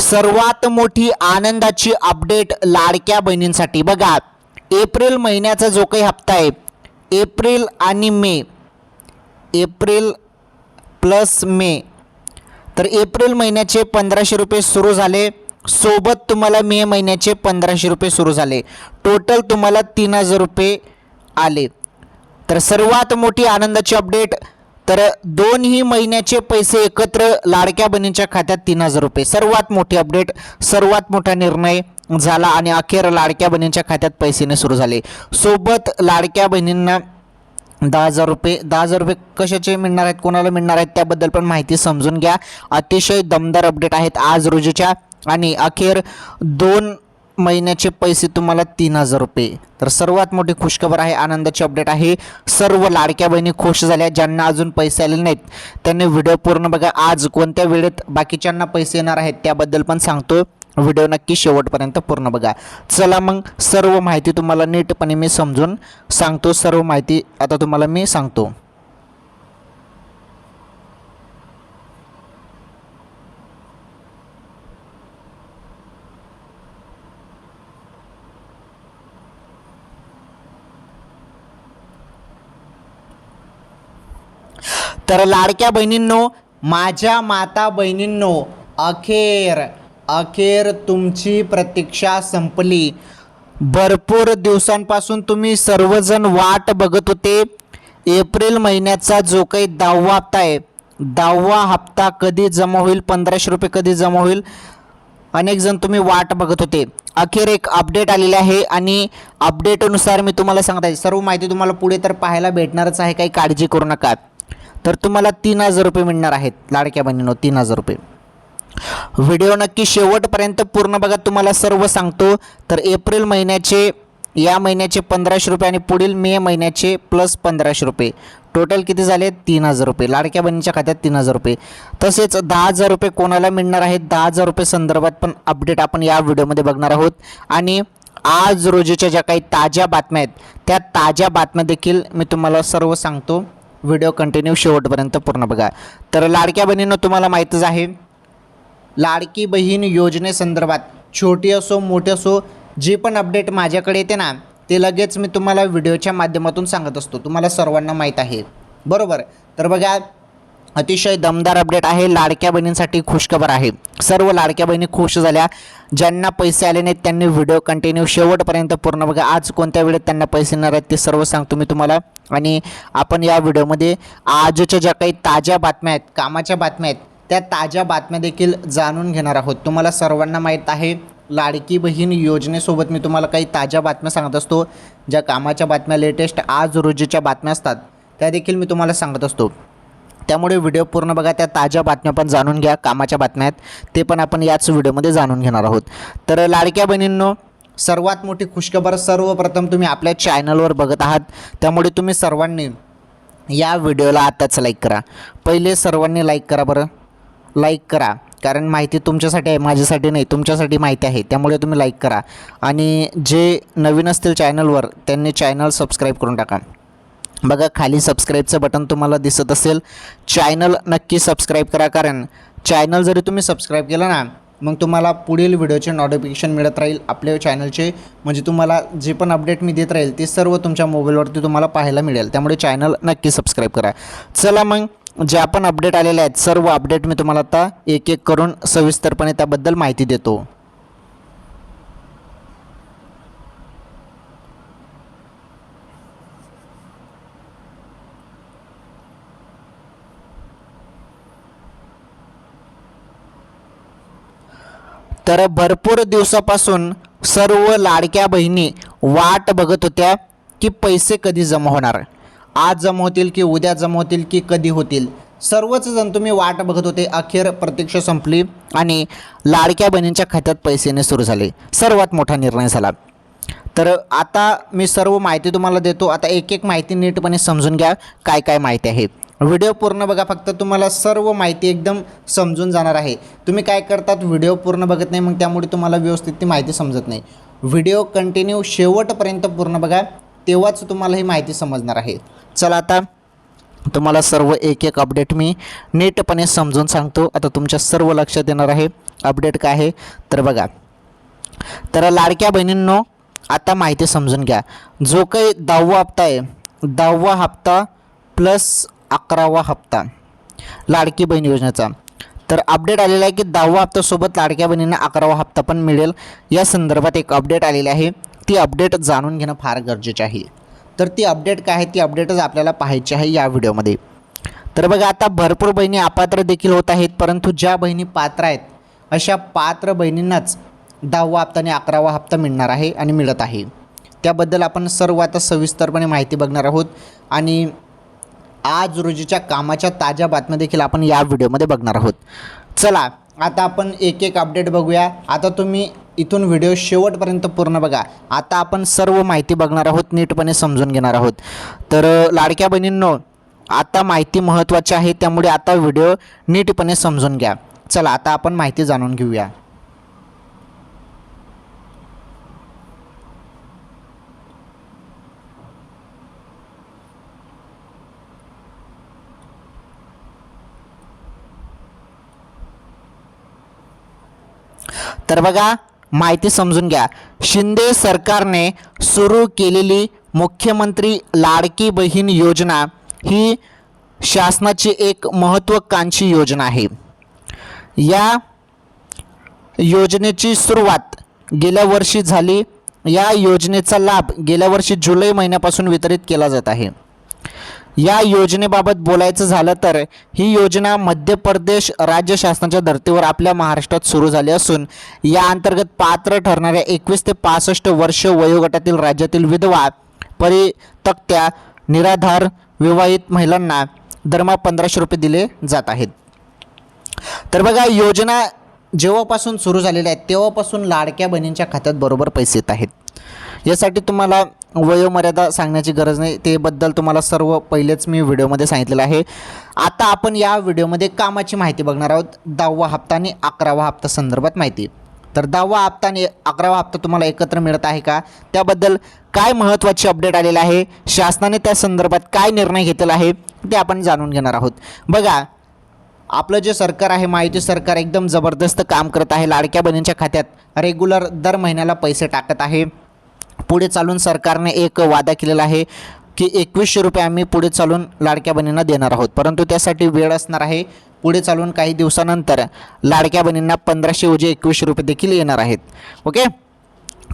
सर्वात मोठी आनंदाची अपडेट लाडक्या बहिणींसाठी. बघा एप्रिल महिन्याचा जो काही हप्ता आहे एप्रिल आणि मे एप्रिल प्लस मे तर एप्रिल महिन्याचे पंधराशे रुपये सुरू झाले. सोबत तुम्हाला मे महिन्याचे पंधराशे रुपये सुरू झाले. टोटल तुम्हाला तीन हजार रुपये आले. तर सर्वात मोठी आनंदाची अपडेट तर दोनही महिन्याचे पैसे एकत्र लाडक्या बहिणींच्या खात्यात तीन हजार रुपये. सर्वात मोठी अपडेट सर्वात मोठा निर्णय झाला आणि अखेर लाडक्या बहिणींच्या खात्यात पैसेने सुरू झाले. सोबत लाडक्या बहिणींना दहा हजार रुपये दहा हजार रुपये कशाचे मिळणार आहेत कोणाला मिळणार आहेत त्याबद्दल पण माहिती समजून घ्या. अतिशय दमदार अपडेट आहेत आज रोजीच्या आणि अखेर दोन महिन्याचे पैसे तुम्हाला तीन हजार रुपये. तर सर्वात मोठी खुशखबर आहे आनंदाची अपडेट आहे. सर्व लाडक्या बहिणी खुश झाल्या ज्यांना अजून पैसे आले नाहीत त्यांनी व्हिडिओ पूर्ण बघा. आज कोणत्या वेळेत बाकीच्यांना पैसे येणार आहेत त्याबद्दल पण सांगतो व्हिडिओ नक्की शेवटपर्यंत पूर्ण बघा. चला मग सर्व माहिती तुम्हाला नीटपणे मी समजून सांगतो. सर्व माहिती आता तुम्हाला मी सांगतो. तर लाडक्या बहिणींनो माझ्या माता बहिणींनो अखेर अखेर तुमची प्रतीक्षा संपली. भरपूर दिवसांपासून तुम्ही सर्वजण वाट बघत होते. एप्रिल महिन्याचा जो काही दहावा हप्ता आहे दहावा हप्ता कधी जमा होईल पंधराशे रुपये कधी जमा होईल अनेक जण तुम्ही वाट बघत होते. अखेर एक अपडेट आलेली आहे आणि अपडेटनुसार मी तुम्हाला सांगत आहे सर्व माहिती तुम्हाला पुढे तर पाहायला भेटणारच आहे काही काळजी करू नका. तर तुम्हाला तीन हजार रुपये मिळणार आहेत. लाडक्या बहिणीनो तीन हजार रुपये. व्हिडिओ नक्की शेवटपर्यंत पूर्ण बघा तुम्हाला सर्व सांगतो. तर एप्रिल महिन्याचे या महिन्याचे पंधराशे रुपये आणि पुढील मे महिन्याचे प्लस पंधराशे रुपये. टोटल किती झाले? तीन हजार रुपये. लाडक्या बहिणीच्या खात्यात तीन हजार रुपये. तसेच दहा हजार रुपये कोणाला मिळणार आहेत? दहा हजार रुपये संदर्भात पण अपडेट आपण या व्हिडिओमध्ये बघणार आहोत. आणि आज रोजीच्या ज्या काही ताज्या बातम्या आहेत त्या ताज्या बातम्या देखील मी तुम्हाला सर्व सांगतो. व्हिडिओ कंटिन्यू शेवटपर्यंत पूर्ण बघा. तर लाडक्या बहिणींनो तुम्हाला माहीतच आहे लाडकी बहीण योजनेसंदर्भात छोटी असो मोठी असो जे पण अपडेट माझ्याकडे येते ना ते लगेच मी तुम्हाला व्हिडिओच्या माध्यमातून सांगत असतो. तुम्हाला सर्वांना माहीत आहे. बरोबर? तर बघा अतिशय दमदार अपडेट आहे. लाडक्या बहिणींसाठी खुशखबर आहे. सर्व लाडक्या बहिणी खुश झाल्या. ज्यांना पैसे आले नाहीत त्यांनी व्हिडिओ कंटिन्यू शेवटपर्यंत पूर्ण बघा. आज कोणत्या वेळेत त्यांना पैसे येणार आहेत ते सर्व सांगतो मी तुम्हाला. आणि आपण या व्हिडिओमध्ये आजच्या ज्या काही ताज्या बातम्या आहेत कामाच्या बातम्या आहेत त्या ताज्या बातम्या देखील जाणून घेणार आहोत. तुम्हाला सर्वांना माहीत आहे लाडकी बहीण योजनेसोबत मी तुम्हाला काही ताज्या बातम्या सांगत असतो. ज्या कामाच्या बातम्या लेटेस्ट आज रोजीच्या बातम्या असतात त्या देखील मी तुम्हाला सांगत असतो. त्यामुळे व्हिडिओ पूर्ण बघा त्या ताज्या बातम्या पण जाणून घ्या कामाच्या बातम्या आहेत ते पण आपण याच व्हिडिओमध्ये जाणून घेणार आहोत. तर लाडक्या बहिणींनो सर्वात मोठी खुशखबर सर्वप्रथम तुम्ही आपल्या चॅनलवर बघत आहात. त्यामुळे तुम्ही सर्वांनी या व्हिडिओला आत्ताच लाईक करा. पहिले सर्वांनी लाईक करा बरं. लाईक करा. कारण माहिती तुमच्यासाठी आहे माझ्यासाठी नाही तुमच्यासाठी माहिती आहे. त्यामुळे तुम्ही लाईक करा. आणि जे नवीन असतील चॅनलवर त्यांनी चॅनल सबस्क्राईब करून टाका. बघा खाली सबस्क्राईबचं बटन तुम्हाला दिसत असेल. चॅनल नक्की सबस्क्राईब करा कारण चॅनल जरी तुम्ही सबस्क्राईब केलं ना मग तुम्हाला पुढील व्हिडिओचे नोटिफिकेशन मिळत राहील आपल्या चॅनलचे म्हणजे तुम्हाला जे पण अपडेट मी देत राहील ते सर्व तुमच्या मोबाईलवरती तुम्हाला पाहायला मिळेल. त्यामुळे चॅनल नक्की सबस्क्राईब करा. चला मग जे आपण अपडेट आलेले आहेत सर्व अपडेट मी तुम्हाला आता एक एक करून सविस्तरपणे त्याबद्दल माहिती देतो. तर भरपूर दिवसापासून सर्व लाडक्या बहिणी वाट बघत होत्या की पैसे कधी जमा होणार. आज जमा होतील की उद्या जमा होतील की कधी होतील. सर्वच जण तुम्ही वाट बघत होते. अखेर प्रतीक्षा संपली आणि लाडक्या बहिणींच्या खात्यात पैसेने सुरू झाले. सर्वात मोठा निर्णय झाला. तर आता मी सर्व माहिती तुम्हाला देतो. आता एक एक माहिती नीटपणे समजून घ्या. काय काय माहिती आहे. व्हिडिओ पूर्ण बघा फक्त तुम्हाला सर्व माहिती एकदम समजून जाणार आहे. तुम्ही काय करतात व्हिडिओ पूर्ण बघत नाही मग त्यामुळे तुम्हाला व्यवस्थित ती माहिती समजत नाही. व्हिडिओ कंटिन्यू शेवटपर्यंत पूर्ण बघा तेव्हाच तुम्हाला ही माहिती समजणार आहे. चला आता तुम्हाला सर्व एक एक अपडेट मी नीटपणे समजून सांगतो. आता तुमच्या सर्व लक्षात येणार आहे अपडेट काय आहे. तर बघा. तर लाडक्या बहिणींनो आता माहिती समजून घ्या. जो काही दहावा हप्ता आहे दहावा हप्ता प्लस अकरावा हप्ता. लाडकी बहीण योजनेचा. तर अपडेट आलेला आहे की दहावा हप्त्यासोबत लाडक्या बहिणींना अकरावा हप्ता पण मिळेल. या संदर्भात एक अपडेट आलेली आहे. ती अपडेट जाणून घेणं फार गरजेचे आहे. तर ती अपडेट काय आहे? ती अपडेटच आपल्याला पाहायची आहे या व्हिडिओमध्ये. तर बघा आता भरपूर बहिणी अपात्र देखील होत आहेत परंतु ज्या बहिणी पात्र आहेत अशा पात्र बहिणींनाच दहावा हप्ता आणि अकरावा हप्ता मिळणार आहे आणि मिळत आहे. त्याबद्दल आपण सर्व आता सविस्तरपणे माहिती बघणार आहोत. आणि आज रोजीच्या कामाच्या ताज्या बातम्या देखील आपण या व्हिडिओमध्ये बघणार आहोत. चला आता आपण एक एक अपडेट बघूया. आता तुम्ही इथून व्हिडिओ शेवटपर्यंत पूर्ण बघा. आता आपण सर्व माहिती बघणार आहोत नीटपणे समजून घेणार आहोत. तर लाडक्या बहिणींनो आता माहिती महत्त्वाची आहे त्यामुळे आता व्हिडिओ नीटपणे समजून घ्या. चला आता आपण माहिती जाणून घेऊया. तर बघा माहिती समजून घ्या. शिंदे सरकारने सुरू केलेली मुख्यमंत्री लाडकी बहीण योजना ही शासनाची एक महत्त्वाकांक्षी योजना आहे. या योजनेची सुरुवात गेल्या वर्षी झाली. या योजनेचा लाभ गेल्या वर्षी जुलै महिन्यापासून वितरित केला जात आहे. या योजनेबाबत बोलायचं झालं तर ही योजना मध्य प्रदेश राज्य शासनाच्या धर्तीवर आपल्या महाराष्ट्रात सुरू झाली असून या अंतर्गत पात्र ठरणाऱ्या एकवीस ते पासष्ट वर्ष वयोगटातील राज्यातील विधवा परितक्त्या निराधार विवाहित महिलांना दरमा पंधराशे रुपये दिले जात आहेत. तर बघा योजना जेव्हापासून सुरू झालेल्या आहेत तेव्हापासून लाडक्या बहिणींच्या खात्यात बरोबर पैसे येत आहेत. यासाठी तुम्हाला वयोमर्यादा सांगण्याची गरज नाही. तेबद्दल तुम्हाला सर्व पहिलेच मी व्हिडिओमध्ये सांगितलेलं आहे. आता आपण या व्हिडिओमध्ये कामाची माहिती बघणार आहोत. दहावा हप्ता आणि अकरावा हप्ता संदर्भात माहिती. तर दहावा हप्ता आणि अकरावा हप्ता तुम्हाला एकत्र मिळत आहे का? त्याबद्दल काय महत्त्वाची अपडेट आलेलं आहे? शासनाने त्या संदर्भात काय निर्णय घेतलेला आहे? ते आपण जाणून घेणार आहोत. बघा आपलं जे सरकार आहे माहिती सरकार एकदम जबरदस्त काम करत आहे. लाडक्या बहिणींच्या खात्यात रेग्युलर दर महिन्याला पैसे टाकत आहे. पुढे चालून सरकारने एक वादा केलेला आहे की एकवीसशे रुपये आम्ही पुढे चालून लाडक्या बहिणींना देणार आहोत. परंतु त्यासाठी वेळ असणार आहे. पुढे चालून काही दिवसानंतर लाडक्या बहिणींना पंधराशे ऐवजी एकवीसशे रुपये देखील येणार आहेत. ओके?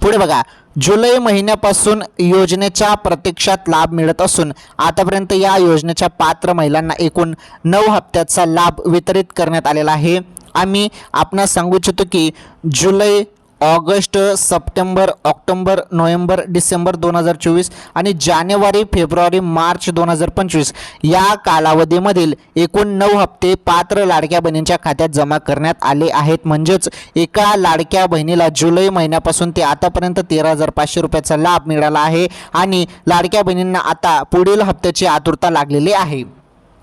पुढे बघा. जुलै महिन्यापासून योजनेच्या प्रत्यक्षात लाभ मिळत असून आतापर्यंत या योजनेच्या पात्र महिलांना एकूण नऊ हप्त्याचा लाभ वितरित करण्यात आलेला आहे. आम्ही आपणास सांगू इच्छितो की जुलै ऑगस्ट सप्टेंबर ऑक्टोंबर नोव्हेंबर डिसेंबर दोन हजार चोवीस आणि जानेवारी फेब्रुवारी मार्च दोन हजार पंचवीस या कालावधीमधील एकूण नऊ हप्ते पात्र लाडक्या बहिणींच्या खात्यात जमा करण्यात आले आहेत. म्हणजेच एका लाडक्या बहिणीला जुलै महिन्यापासून ते आतापर्यंत तेरा हजार पाचशे रुपयाचा लाभ मिळाला आहे आणि लाडक्या बहिणींना आता पुढील हप्त्याची आतुरता लागलेली आहे.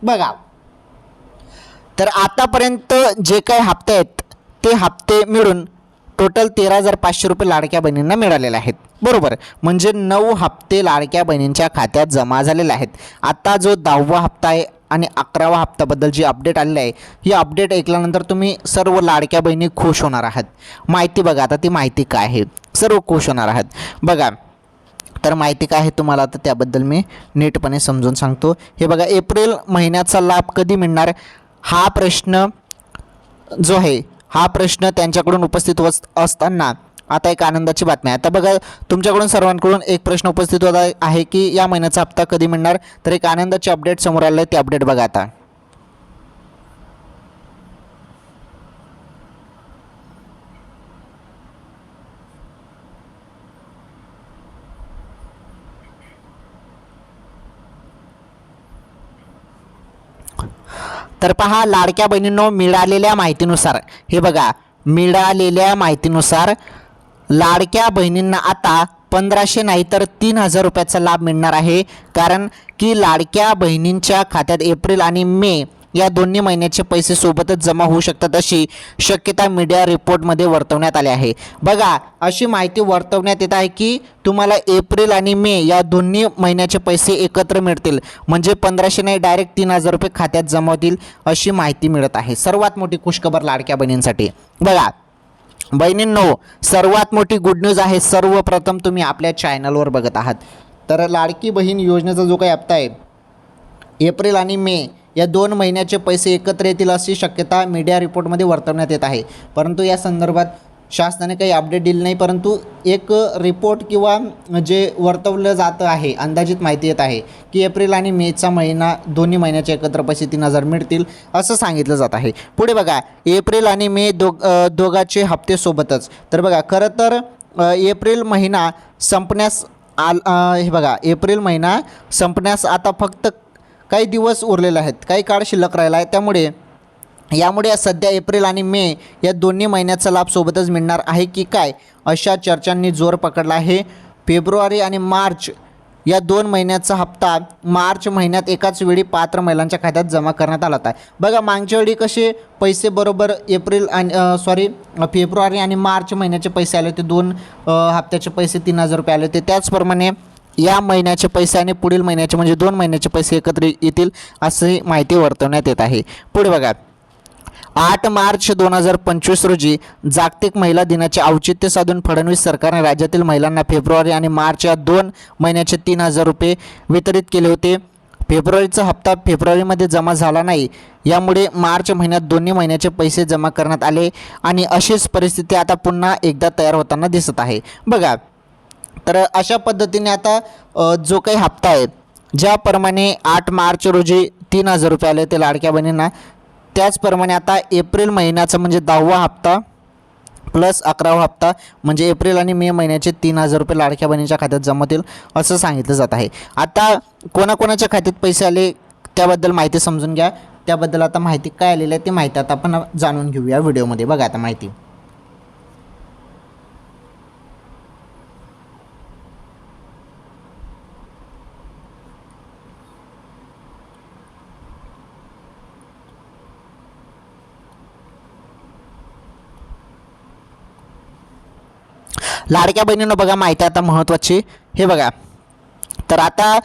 बघा. तर आतापर्यंत जे काही हप्ते आहेत ते हप्ते मिळून टोटल तेरा हजार पाचशे रुपये लाडक्या बहिणींना मिळालेले आहेत. बरोबर. म्हणजे नऊ हप्ते लाडक्या बहिणींच्या खात्यात जमा झालेले आहेत. आता जो दहावा हप्ता आहे आणि अकरावा हप्त्याबद्दल जी अपडेट आलेली आहे ही अपडेट ऐकल्यानंतर तुम्ही सर्व लाडक्या बहिणी खुश होणार आहात. माहिती बघा आता ती माहिती काय आहे? सर्व खुश होणार आहात. बघा तर माहिती काय आहे तुम्हाला आता त्याबद्दल मी नीटपणे समजून सांगतो. हे बघा एप्रिल महिन्याचा लाभ कधी मिळणार? हा प्रश्न जो आहे हा प्रश्न त्यांच्याकडून उपस्थित वस असताना आता एक आनंदाची बातमी आहे. आता बघा तुमच्याकडून सर्वांकडून एक प्रश्न उपस्थित होत आहे- आहे की या महिन्याचा हप्ता कधी मिळणार? तर एक आनंदाची अपडेट समोर आलं आहे ते अपडेट बघा आता. तर पहा लाडक्या बहिणींनो मिळालेल्या माहितीनुसार हे बघा मिळालेल्या माहितीनुसार लाडक्या बहिणींना आता पंधराशे नाही तर तीन हजार रुपयाचा लाभ मिळणार आहे. कारण की लाडक्या बहिणींच्या खात्यात एप्रिल आणि मे या दोन्ही महिन्याचे पैसे सोबतच जमा होऊ शकतात अशी शक्यता मीडिया रिपोर्टमध्ये वर्तवण्यात आली आहे. बघा अशी माहिती वर्तवण्यात येत आहे की तुम्हाला एप्रिल आणि मे या दोन्ही महिन्याचे पैसे एकत्र मिळतील. म्हणजे पंधराशे नाही डायरेक्ट तीन हजार रुपये खात्यात जमा होतील अशी माहिती मिळत आहे. सर्वात मोठी खुशखबर लाडक्या बहिणींसाठी. बघा बहिणींनो सर्वात मोठी गुड न्यूज आहे सर्वप्रथम तुम्ही आपल्या चॅनलवर बघत आहात. तर लाडकी बहीण योजनेचा जो काही हप्ता आहे एप्रिल आणि मे या दोन महिन्याचे पैसे एकत्र येतील अशी शक्यता मीडिया रिपोर्टमध्ये वर्तवण्यात येत आहे. परंतु या संदर्भात शासनाने काही अपडेट दिली नाही परंतु एक रिपोर्ट किंवा जे वर्तवलं जातं आहे अंदाजित माहिती येत आहे की एप्रिल आणि मेचा महिना दोन्ही महिन्याचे एकत्र पैसे तीन हजार मिळतील असं सांगितलं जात आहे. पुढे बघा एप्रिल आणि मे दो दोघाचे हप्ते सोबतच. तर बघा खरं तर एप्रिल महिना संपण्यास आल हे बघा एप्रिल महिना संपण्यास आता फक्त काही दिवस उरलेले आहेत काही काळ शिल्लक राहिला आहे. त्यामुळे यामुळे सध्या एप्रिल आणि मे या दोन्ही महिन्याचा लाभ सोबतच मिळणार आहे की काय अशा चर्चांनी जोर पकडला आहे. फेब्रुवारी आणि मार्च या दोन महिन्याचा हप्ता मार्च महिन्यात एकाच वेळी पात्र महिलांच्या खात्यात जमा करण्यात आला होता. बघा मागच्या वेळी कसे पैसे बरोबर एप्रिल आणि सॉरी फेब्रुवारी आणि मार्च महिन्याचे पैसे आले होते. दोन हप्त्याचे पैसे तीन हजार रुपये आले होते. त्याचप्रमाणे या महिन्याचे पैसे आणि पुढील महिन्याचे म्हणजे दोन महिन्याचे पैसे एकत्र येतील अशी माहिती वर्तवण्यात येत आहे. पुढे बघा. आठ मार्च दोन हजार पंचवीस रोजी जागतिक महिला दिनाचे औचित्य साधून फडणवीस सरकारने राज्यातील महिलांना फेब्रुवारी आणि मार्च या दोन महिन्याचे तीन हजार रुपये वितरित केले होते. फेब्रुवारीचा हप्ता फेब्रुवारीमध्ये जमा झाला नाही. यामुळे मार्च महिन्यात दोन्ही महिन्याचे पैसे जमा करण्यात आले आणि अशीच परिस्थिती आता पुन्हा एकदा तयार होताना दिसत आहे. बघा. तर अशा पद्धतीने आता जो काही हप्ता आहे ज्याप्रमाणे आठ मार्च रोजी तीन हजार रुपये आले ते लाडक्या बहिणींना त्याचप्रमाणे आता एप्रिल महिन्याचा म्हणजे दहावा हप्ता प्लस अकरावा हप्ता म्हणजे एप्रिल आणि मे महिन्याचे तीन हजार रुपये लाडक्या बहिणीच्या खात्यात जमा असं सांगितलं जात आहे. आता कोणाकोणाच्या खात्यात पैसे आले त्याबद्दल माहिती समजून घ्या. त्याबद्दल आता माहिती काय आलेली आहे ती माहिती आता आपण जाणून घेऊया व्हिडिओमध्ये. बघा आता माहिती. लाडक्या बहिणीनं बघा माहिती आहे आता महत्त्वाची. हे बघा. तर आता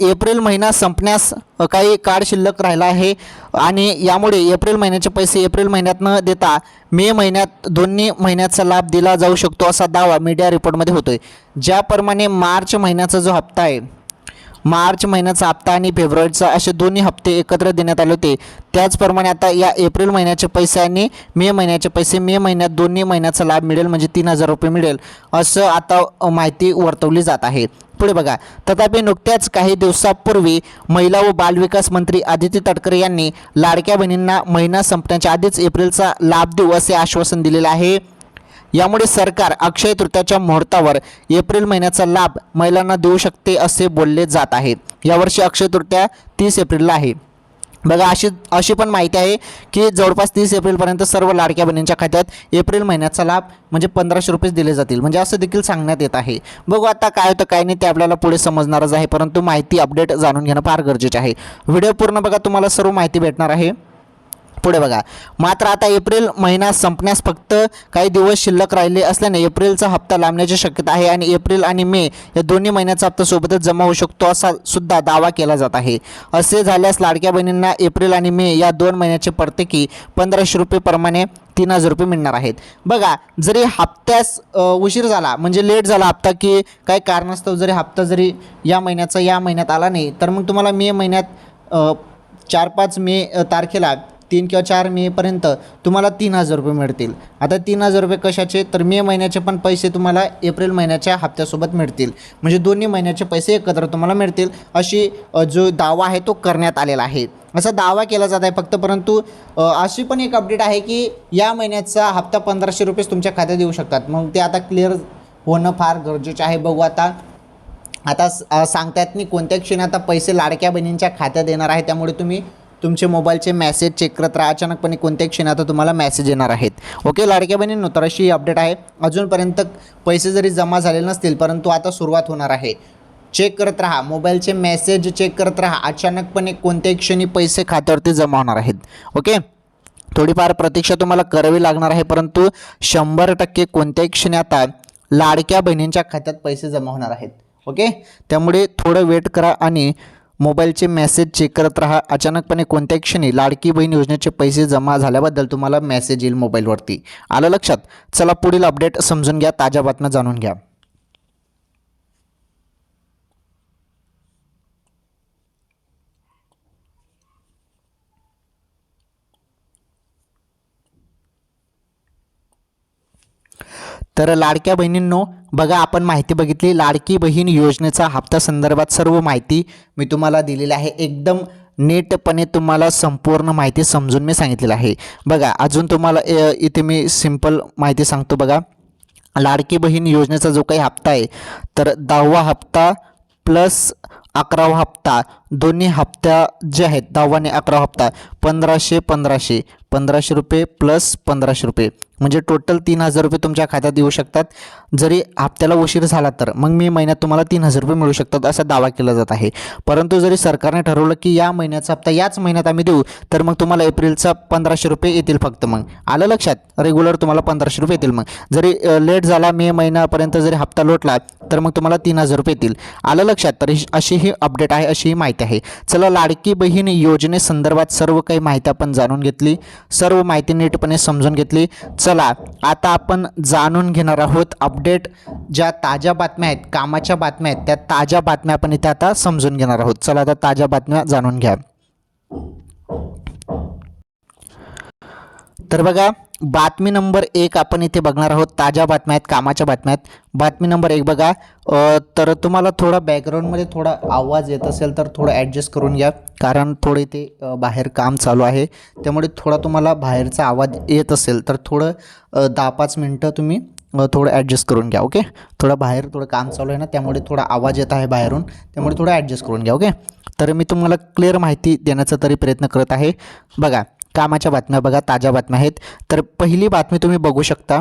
एप्रिल महिना संपण्यास काही काळ शिल्लक राहिला आहे. आणि यामुळे एप्रिल महिन्याचे पैसे एप्रिल महिन्यात न देता मे महिन्यात दोन्ही महिन्याचा लाभ दिला जाऊ शकतो असा दावा मीडिया रिपोर्टमध्ये होतोय. ज्याप्रमाणे मार्च महिन्याचा जो हप्ता आहे मार्च महिन्याचा हप्ता आणि फेब्रुवारीचा असे दोन्ही हप्ते एकत्र देण्यात आले होते. त्याचप्रमाणे आता या एप्रिल महिन्याचे पैसे आणि मे महिन्याचे पैसे मे महिन्यात दोन्ही महिन्याचा लाभ मिळेल म्हणजे तीन हजार रुपये मिळेल असं आता माहिती वर्तवली जात आहे. पुढे बघा. तथापि नुकत्याच काही दिवसापूर्वी महिला व बालविकास मंत्री आदिती तटकरे यांनी लाडक्या बहिणींना महिना संपण्याच्या आधीच एप्रिलचा लाभ देऊ असे आश्वासन दिलेले आहे. यामुळे सरकार अक्षय तृतीयाच्या मुहूर्तावर एप्रिल महिन्याचा लाभ महिलांना देऊ शकते असे बोलले जात आहे. यावर्षी अक्षय तृतीया तीस एप्रिलला आहे. बघा अशी अशी पण माहिती आहे की जवळपास तीस एप्रिलपर्यंत सर्व लाडक्या बहिणींच्या खात्यात एप्रिल महिन्याचा लाभ म्हणजे पंधराशे रुपये दिले जातील. म्हणजे असं देखील सांगण्यात येत आहे. बघू आता काय होतं काय नाही ते आपल्याला पुढे समजणारच आहे. परंतु माहिती अपडेट जाणून घेणं फार गरजेचे आहे. व्हिडिओ पूर्ण बघा तुम्हाला सर्व माहिती भेटणार आहे. पुढे बघा. मात्र आता एप्रिल महिना संपण्यास फक्त काही दिवस शिल्लक राहिले असल्याने एप्रिलचा हप्ता लांबण्याची शक्यता आहे आणि एप्रिल आणि मे या दोन्ही महिन्याचा हप्ता सोबतच जमा होऊ शकतो असा सुद्धा दावा केला जात आहे. असे झाल्यास लाडक्या बहिणींना एप्रिल आणि मे या दोन महिन्याचे प्रत्येकी पंधराशे रुपये प्रमाणे तीन हजार रुपये मिळणार आहेत. बघा जरी हप्त्यास उशीर झाला म्हणजे लेट झाला हप्ता की काही कारणास्तव जरी हप्ता जरी या महिन्याचा या महिन्यात आला नाही तर मग तुम्हाला मे महिन्यात चार पाच मे तारखेला तीन किंवा चार मेपर्यंत तुम्हाला तीन हजार रुपये मिळतील. आता तीन हजार रुपये कशाचे? तर मे महिन्याचे पण पैसे तुम्हाला एप्रिल महिन्याच्या हप्त्यासोबत मिळतील. म्हणजे दोन्ही महिन्याचे पैसे एकत्र तुम्हाला मिळतील. अशी जो दावा आहे तो करण्यात आलेला आहे. असा दावा केला जात आहे फक्त परंतु अशी पण एक अपडेट आहे की या महिन्याचा हप्ता पंधराशे रुपयेच तुमच्या खात्यात येऊ शकतात. मग ते आता क्लिअर होणं फार गरजेचं आहे. बघू आता आता स- सांगतायत नाही कोणत्या क्षणी आता पैसे लाडक्या बहिणींच्या खात्यात येणार आहे. त्यामुळे तुम्ही तुमचे मोबाईलचे मेसेज चेक करत राहा. अचानकपणे कोणत्या क्षणी आता तुम्हाला मेसेज येणार आहेत. ओके लाडक्या बहिणींनो तर अशी अपडेट आहे. अजूनपर्यंत पैसे जरी जमा झालेले नसतील परंतु आता सुरुवात होणार आहे. चेक करत राहा. मोबाईलचे मेसेज चेक करत राहा. अचानकपणे कोणत्याही क्षणी पैसे खात्यावरती जमा होणार आहेत. ओके थोडीफार प्रतीक्षा तुम्हाला करावी लागणार आहे परंतु शंभर टक्के कोणत्याही क्षणी आता लाडक्या बहिणींच्या खात्यात पैसे जमा होणार आहेत. ओके त्यामुळे थोडं वेट करा आणि मोबाईलचे मेसेज चेक करत राहा. अचानकपणे कोणत्याही क्षणी लाडकी बहीण योजनेचे पैसे जमा झाल्याबद्दल तुम्हाला मेसेज येईल मोबाईलवरती. आलं लक्षात? चला पुढील अपडेट समजून घ्या ताज्या बातम्या जाणून घ्या. तर लाडक्या बहिणींनो बघा आपण माहिती बघितली लाडकी बहीण योजनेचा हप्ता संदर्भात सर्व माहिती मी तुम्हाला दिलेली आहे. एकदम नीटपणे तुम्हाला संपूर्ण माहिती समजून मी सांगितलेलं आहे. बघा अजून तुम्हाला इथे मी सिंपल माहिती सांगतो बघा. लाडकी बहीण योजनेचा जो काही हप्ता आहे तर दहावा हप्ता प्लस अकरावा हप्ता दोन्ही हप्त्या जे आहेत दहावा आणि हप्ता पंधराशे पंधराशे. पंधराशे रुपये प्लस पंधराशे रुपये. म्हणजे टोटल तीन हजार रुपये तुमच्या खात्यात येऊ शकतात. जरी हप्त्याला उशीर झाला तर मग मी महिन्यात तुम्हाला तीन हजार रुपये मिळू शकतात असा दावा केला जात आहे. परंतु जरी सरकारने ठरवलं की या महिन्याचा हप्ता याच महिन्यात आम्ही देऊ तर मग तुम्हाला एप्रिलचा पंधराशे रुपये येतील फक्त मग. आलं लक्षात? रेग्युलर तुम्हाला पंधराशे रुपये येतील मग. जरी लेट झाला मे महिन्यापर्यंत जरी हप्ता लोटला तर मग तुम्हाला तीन हजार रुपये येतील. आलं लक्षात? तर ही- अशी ही अपडेट आहे अशी ही माहिती. आहे. चला लाडकी बहीण योजनेसंदर्भात सर्व काही माहिती आपण जाणून घेतली. सर्व माहिती नीटपणे समजून घेतली. चला आता आपण जाणून घेणार आहोत अपडेट ज्या ताज्या बातम्या आहेत कामाच्या बातम्या आहेत त्या ताज्या बातम्या आपण इथे आता समजून घेणार आहोत. चला आता ताज्या बातम्या जाणून घ्या. तर बघा बातमी नंबर एक आपण इथे बघणार आहोत. ताज्या बातम्या आहेत कामाच्या बातम्या आहेत. बातमी नंबर एक बघा. तर तुम्हाला थोडा बॅकग्राऊंडमध्ये थोडा आवाज येत असेल तर थोडं ॲडजस्ट करून घ्या. कारण थोडे ते बाहेर काम चालू आहे. त्यामुळे थोडा तुम्हाला बाहेरचा आवाज येत असेल तर थोडं दहा पाच मिनटं तुम्ही थोडं ॲडजस्ट करून घ्या ओके? थोडं बाहेर थोडं काम चालू आहे ना त्यामुळे थोडा आवाज येत आहे बाहेरून. त्यामुळे थोडं ॲडजस्ट करून घ्या ओके? तर मी तुम्हाला क्लिअर माहिती देण्याचा तरी प्रयत्न करत आहे. बघा कामाच्या बातम्या बघा ताज्या बातम्या आहेत. तर पहिली बातमी तुम्ही बघू शकता.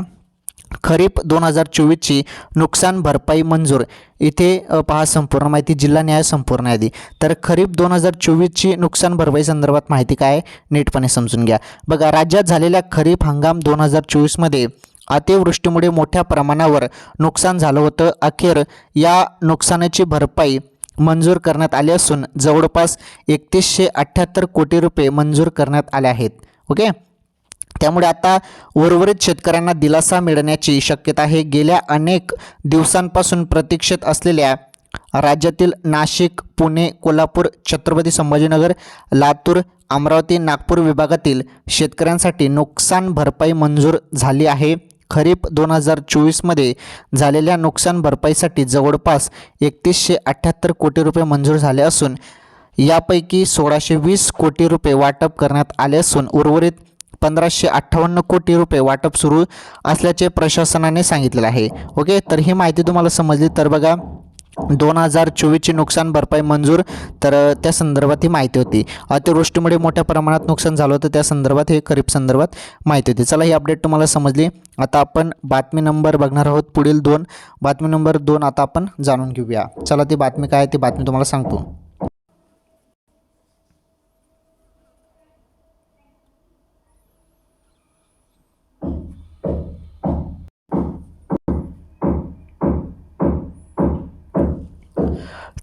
खरीप दोन हजार चोवीसची नुकसान भरपाई मंजूर. इथे पहा संपूर्ण माहिती. जिल्हा न्याय संपूर्ण यादी. तर खरीप दोन हजार चोवीसची नुकसान भरपाई संदर्भात माहिती काय आहे? नीटपणे समजून घ्या. बघा राज्यात झालेल्या खरीप हंगाम दोन हजार चोवीसमध्ये अतिवृष्टीमुळे मोठ्या प्रमाणावर नुकसान झालं होतं. अखेर या नुकसानाची भरपाई मंजूर करण्यात आले असून जवळपास एकतीसशे अठ्ठ्याहत्तर कोटी रुपये मंजूर करण्यात आले आहेत. ओके? त्यामुळे आता उर्वरित शेतकऱ्यांना दिलासा मिळण्याची शक्यता आहे. गेल्या अनेक दिवसांपासून प्रतीक्षेत असलेल्या राज्यातील नाशिक पुणे कोल्हापूर छत्रपती संभाजीनगर लातूर अमरावती नागपूर विभागातील शेतकऱ्यांसाठी नुकसान भरपाई मंजूर झाली आहे. खरीप दोन हजार चोवीसमध्ये झालेल्या नुकसान भरपाईसाठी जवळपास एकतीसशे अठ्ठ्याहत्तर कोटी रुपये मंजूर झाले असून यापैकी सोळाशे वीस कोटी रुपये वाटप करण्यात आले असून उर्वरित पंधराशे अठ्ठावन्न कोटी रुपये वाटप सुरू असल्याचे प्रशासनाने सांगितले आहे. ओके तर ही माहिती तुम्हाला समजली तर बघा. दोन हजार चोवीसची नुकसान भरपाई मंजूर. तर त्या संदर्भात ही माहिती होती. अतिवृष्टीमुळे मोठ्या प्रमाणात नुकसान झालं होतं. त्या संदर्भात हे खरीप संदर्भात माहिती होती. चला ही अपडेट तुम्हाला समजली. आता आपण बातमी नंबर बघणार आहोत पुढील दोन. बातमी नंबर दोन आता आपण जाणून घेऊया. चला ती बातमी काय आहे ती बातमी तुम्हाला सांगतो.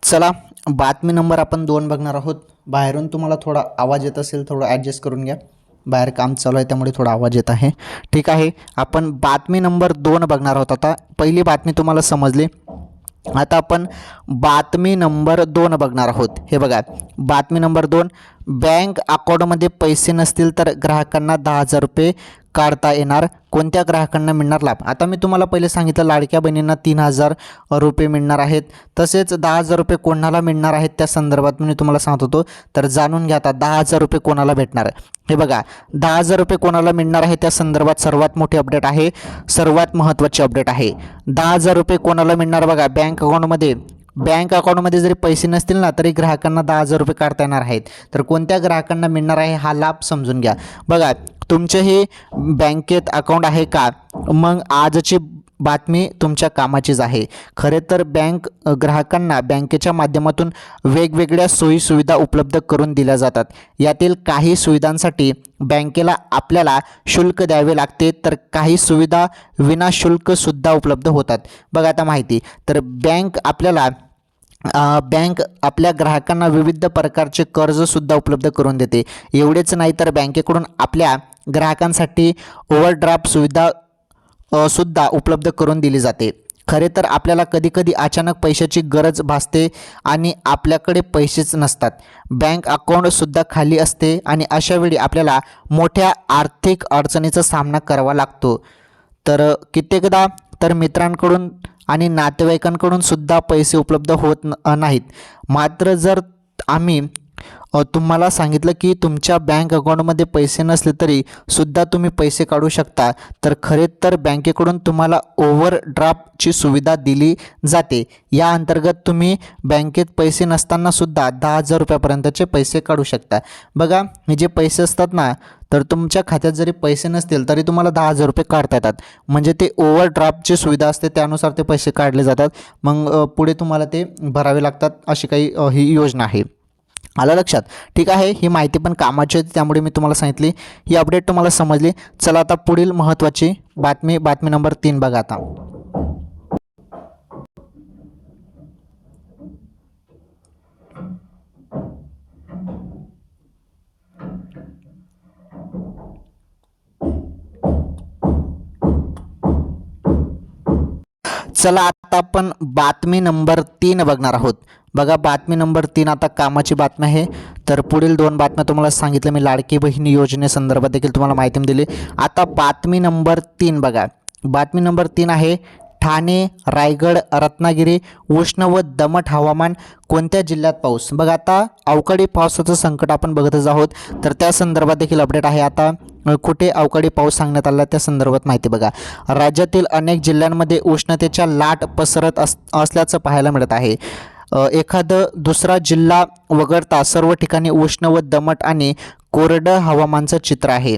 चला बातमी नंबर आपण दोन बघणार आहोत. बाहेरून तुम्हाला थोडा आवाज येत असेल थोडं ॲडजस्ट करून घ्या. बाहेर काम चालू आहे त्यामुळे थोडा आवाज येत आहे. ठीक आहे आपण बातमी नंबर दोन बघणार आहोत. आता पहिली बातमी तुम्हाला समजली. आता आपण बातमी नंबर दोन बघणार आहोत. हे बघा बातमी नंबर दोन. बँक अकाउंटमध्ये पैसे नसतील तर ग्राहकांना दहा हजार रुपये काढता येणार. कोणत्या ग्राहकांना मिळणार लाभ? आता मी तुम्हाला पहिले सांगितलं लाडक्या बहिणींना तीन हजार रुपये मिळणार आहेत. तसेच दहा हजार रुपये कोणाला मिळणार आहेत त्या संदर्भात मी तुम्हाला सांगत होतो. तर जाणून घ्या आता दहा हजार रुपये कोणाला भेटणार? हे बघा दहा हजार रुपये कोणाला मिळणार आहे त्या संदर्भात सर्वात मोठी अपडेट आहे सर्वात महत्त्वाची अपडेट आहे. दहा हजार रुपये कोणाला मिळणार बघा बँक अकाउंटमध्ये बँक अकाउंटमध्ये जरी पैसे नसतील ना तरी ग्राहकांना दहा हजार रुपये काढता येणार आहेत. तर कोणत्या ग्राहकांना मिळणार आहे हा लाभ समजून घ्या. बघा तुमचे हे बँकेत अकाउंट आहे का? मग आजची बातमी तुमच्या कामाचीच आहे. खरे तर बँक ग्राहकांना बँकेच्या माध्यमातून वेगवेगळ्या सोयीसुविधा उपलब्ध करून दिल्या जातात. यातील काही सुविधांसाठी बँकेला आपल्याला शुल्क द्यावे लागते तर काही सुविधा विनाशुल्कसुद्धा उपलब्ध होतात. बघा आता माहिती. तर बँक आपल्याला बँक आपल्या ग्राहकांना विविध प्रकारचे कर्जसुद्धा उपलब्ध करून देते. एवढेच नाही तर बँकेकडून आपल्या ग्राहकांसाठी ओव्हरड्राफ्ट सुविधा सुद्धा उपलब्ध करून दिली जाते. खरे तर आपल्याला कधीकधी अचानक पैशाची गरज भासते आणि आपल्याकडे पैसेच नसतात. बँक अकाउंटसुद्धा खाली असते आणि अशावेळी आपल्याला मोठ्या आर्थिक अडचणीचा सामना करावा लागतो. तर कित्येकदा तर मित्रांकडून आणि नातेवाईकांकडून सुद्धा पैसे उपलब्ध होत न नाहीत. मात्र जर आम्ही तुम्हाला सांगितलं की तुमच्या बँक अकाउंटमध्ये पैसे नसले तरी सुद्धा तुम्ही पैसे काढू शकता. तर खरे तर बँकेकडून तुम्हाला ओव्हरड्राफ्टची सुविधा दिली जाते. या अंतर्गत तुम्ही बँकेत पैसे नसतानासुद्धा दहा हजार रुपयापर्यंतचे पैसे काढू शकता. बघा हे जे पैसे असतात ना तर तुमच्या खात्यात जरी पैसे नसतील तरी तुम्हाला दहा हजार रुपये काढता येतात. म्हणजे ते ओव्हरड्राफ्टची सुविधा असते त्यानुसार ते पैसे काढले जातात. मग पुढे तुम्हाला ते भरावे लागतात अशी काही ही योजना आहे. आलं लक्षात. ठीक आहे ही माहिती पण कामाची होती त्यामुळे मी तुम्हाला सांगितली. ही अपडेट तुम्हाला समजली. चला आता पुढील महत्त्वाची बातमी बातमी नंबर तीन बघा आता. चला आता आपण बातमी नंबर तीन बघणार आहोत. बघा बातमी नंबर तीन आता कामाची बातमी आहे. तर पुढील दोन बातम्या तुम्हाला सांगितलं मी लाडकी बहिणी योजनेसंदर्भात देखील तुम्हाला माहिती दिली. आता बातमी नंबर तीन बघा. बातमी नंबर तीन आहे ठाणे रायगड रत्नागिरी उष्ण व दमट हवामान कोणत्या जिल्ह्यात पाऊस? बघा आता अवकाळी पावसाचं संकट आपण बघतच आहोत. तर त्या संदर्भात देखील अपडेट आहे. आता कुठे अवकाळी पाऊस सांगण्यात आला त्या संदर्भात माहिती बघा. राज्यातील अनेक जिल्ह्यांमध्ये उष्णतेच्या लाट पसरत अस असल्याचं पाहायला मिळत आहे. एखादं दुसरा जिल्हा वगळता सर्व ठिकाणी उष्ण व दमट आणि कोरडं हवामानचं चित्र आहे.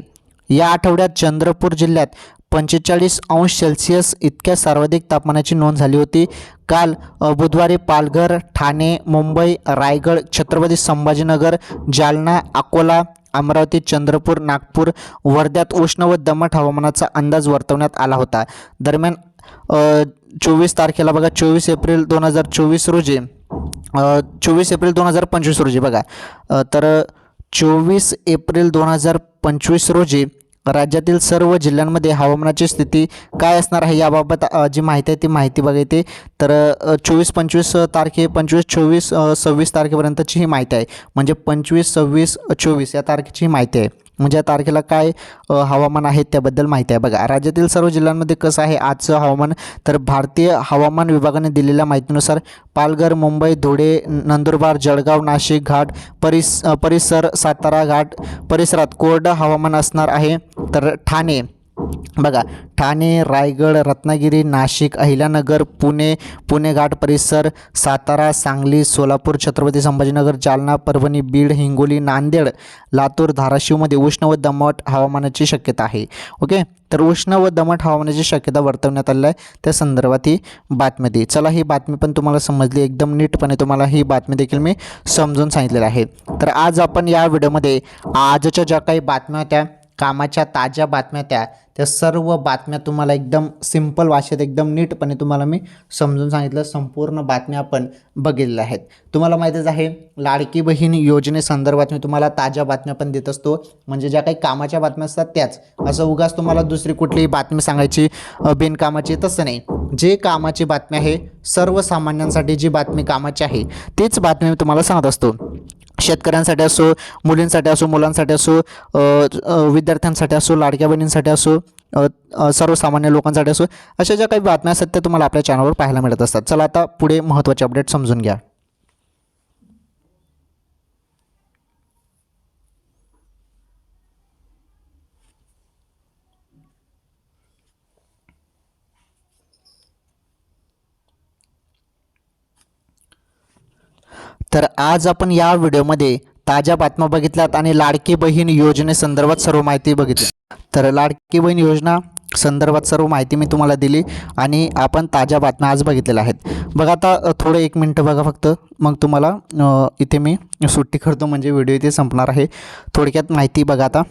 या आठवड्यात चंद्रपूर जिल्ह्यात पंचेचाळीस अंश सेल्सिअस इतक्या सर्वाधिक तापमानाची नोंद झाली होती. काल बुधवारी पालघर ठाणे मुंबई रायगड छत्रपती संभाजीनगर जालना अकोला अमरावती चंद्रपूर नागपूर वर्ध्यात उष्ण व दमट हवामानाचा अंदाज वर्तवण्यात आला होता. दरम्यान चोवीस तारखेला बघा चोवीस एप्रिल दोन हजार चोवीस रोजी चोवीस एप्रिल दोन हजार पंचवीस रोजी बघा. तर चोवीस एप्रिल दोन हजार पंचवीस रोजी राज्यातील सर्व जिल्ह्यांमध्ये हवामानाची स्थिती काय असणार आहे याबाबत जी माहिती आहे ती माहिती बघायची तर चोवीस पंचवीस तारखे पंचवीस चोवीस सव्वीस तारखेपर्यंतची ही माहिती आहे. म्हणजे पंचवीस सव्वीस चोवीस या तारखेची ही माहिती आहे. म्हणजे या तारखेला काय हवामान आहे त्याबद्दल माहिती आहे. बघा राज्यातील सर्व जिल्ह्यांमध्ये कसं आहे आजचं हवामान? तर भारतीय हवामान विभागाने दिलेल्या माहितीनुसार पालघर मुंबई धुळे नंदुरबार जळगाव नाशिक घाट परिस परिसर सातारा घाट परिसरात कोरडं हवामान असणार आहे. तर ठाणे बघा ठाणे रायगड रत्नागिरी नाशिक अहिल्यानगर पुणे पुणे घाट परिसर सातारा सांगली सोलापूर छत्रपती संभाजीनगर जालना परभणी बीड हिंगोली नांदेड लातूर धाराशिवमध्ये उष्ण व दमट हवामानाची शक्यता आहे. ओके? तर उष्ण व दमट हवामानाची शक्यता वर्तवण्यात आली आहे. त्या संदर्भात ही बातमी दे. चला ही बातमी पण तुम्हाला समजली. एकदम नीटपणे तुम्हाला ही बातमी देखील मी समजून सांगितलेली आहे. तर आज आपण या व्हिडिओमध्ये आजच्या ज्या काही बातम्या होत्या कामाच्या ताज्या बातम्या त्या त्या सर्व बातम्या तुम्हाला एकदम सिंपल भाषेत एकदम नीटपणे तुम्हाला मी समजून सांगितलं. संपूर्ण बातम्या आपण बघितल्या आहेत. तुम्हाला माहितीच आहे लाडकी बहीण योजनेसंदर्भात मी तुम्हाला ताज्या बातम्या पण देत असतो. म्हणजे ज्या काही कामाच्या बातम्या असतात त्याच. असं उगाच तुम्हाला दुसरी कुठलीही बातमी सांगायची बिनकामाची तसं नाही. जे कामाची बातमी आहे सर्वसामान्यांसाठी जी बातमी कामाची आहे तीच बातमी मी तुम्हाला सांगत असतो. शेतकऱ्यांसाठी असो मुलींसाठी असो मुलांसाठी असो विद्यार्थ्यांसाठी असो लाडक्या बहिणींसाठी असो सर्वसामान्य लोकांसाठी असो अशा ज्या काही बातम्या असतात त्या तुम्हाला आपल्या चॅनलवर पाहायला मिळत असतात. चला आता पुढे महत्त्वाचे अपडेट समजून घ्या. तर आज आपण या व्हिडिओमध्ये ताज्या बातम्या बघितल्यात आणि लाडकी बहीण योजनेसंदर्भात सर्व माहिती बघितली. तर लाडकी बहीण योजना संदर्भात सर्व माहिती मी तुम्हाला दिली आणि आपण ताज्या बातम्या आज बघितलेल्या आहेत. बघा आता थोडं एक मिनटं बघा फक्त. मग तुम्हाला इथे मी सुट्टी करतो म्हणजे व्हिडिओ इथे संपणार आहे. थोडक्यात माहिती बघा आता.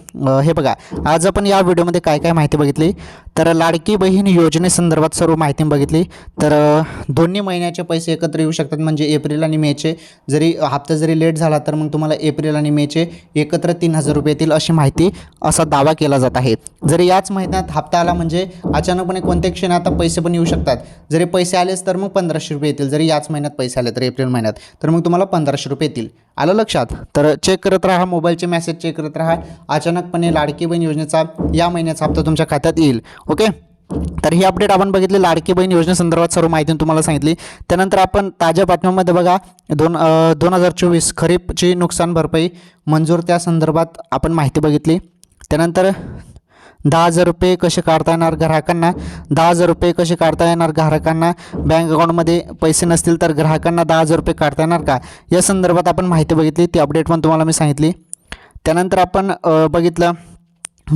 हे बघा आज आपण या व्हिडिओमध्ये काय काय माहिती बघितली? तर लाडकी बहीण योजनेसंदर्भात सर्व माहिती बघितली. तर दोन्ही महिन्याचे पैसे एकत्र येऊ शकतात म्हणजे एप्रिल आणि मेचे. जरी हप्ता जरी लेट झाला तर मग तुम्हाला एप्रिल आणि मेचे एकत्र तीन हजार रुपये येतील अशी माहिती असा दावा केला जात आहे. जरी याच महिन्यात हप्ता आला म्हणजे अचानकपणे कोणत्या क्षणी आता पैसे पण येऊ शकतात. जरी पैसे आलेच तर मग पंधराशे रुपये येतील. जरी याच महिन्यात पैसे आले तर एप्रिल महिन्यात तर मग तुम्हाला पंधराशे रुपये येतील. आलं लक्षात? तर चेक करत राहा मोबाईलचे मेसेज चेक करत राहा. अचानकपणे लाडकी बहीण योजनेचा या महिन्याचा हप्ता तुमच्या खात्यात येईल. ओके? तर ही अपडेट आपण बघितली लाडकी बहीण योजनेसंदर्भात सर्व माहिती तुम्हाला सांगितली. त्यानंतर आपण ताज्या बातम्यांमध्ये बघा दोन दोन हजार चोवीस खरीपची नुकसान भरपाई मंजूर त्या संदर्भात आपण माहिती बघितली. त्यानंतर दहा हजार रुपये कसे काढता येणार ग्राहकांना? दहा हजार रुपये कसे काढता येणार ग्राहकांना? बँक अकाउंटमध्ये पैसे नसतील तर ग्राहकांना दहा हजार रुपये काढता येणार का? या संदर्भात आपण माहिती बघितली ती अपडेट पण तुम्हाला मी सांगितली. त्यानंतर आपण बघितलं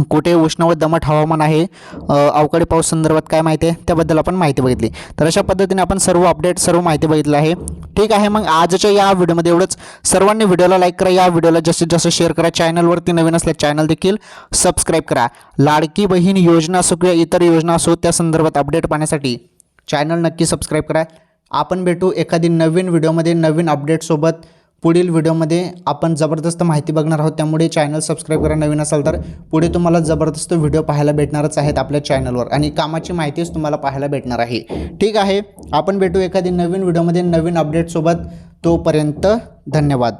कुठे उष्ण व दमट हवामान आहे अवकाळी पाऊस संदर्भात काय माहिती आहे त्याबद्दल आपण माहिती बघितली. तर अशा पद्धतीने आपण सर्व अपडेट सर्व माहिती बघितली आहे. ठीक आहे मग आजच्या या व्हिडिओमध्ये एवढंच. सर्वांनी व्हिडिओला लाईक करा या व्हिडिओला जास्तीत जास्त शेअर करा. चॅनलवरती नवीन असल्या चॅनल देखील सबस्क्राईब करा. लाडकी बहीण योजना असो किंवा इतर योजना असो त्या संदर्भात अपडेट पाहण्यासाठी चॅनल नक्की सबस्क्राईब करा. आपण भेटू एखादी नवीन व्हिडिओमध्ये नवीन अपडेटसोबत पुढील व्हिडिओमध्ये आपण जबरदस्त माहिती बघणार आहोत. त्यामुळे चॅनल सबस्क्राईब करा नवीन असाल तर. पुढे तुम्हाला जबरदस्त व्हिडिओ पाहायला भेटणारच आहेत आपल्या चॅनलवर आणि कामाची माहितीच तुम्हाला पाहायला भेटणार आहे. ठीक आहे आपण भेटू एखादी नवीन व्हिडिओमध्ये नवीन अपडेटसोबत तोपर्यंत धन्यवाद.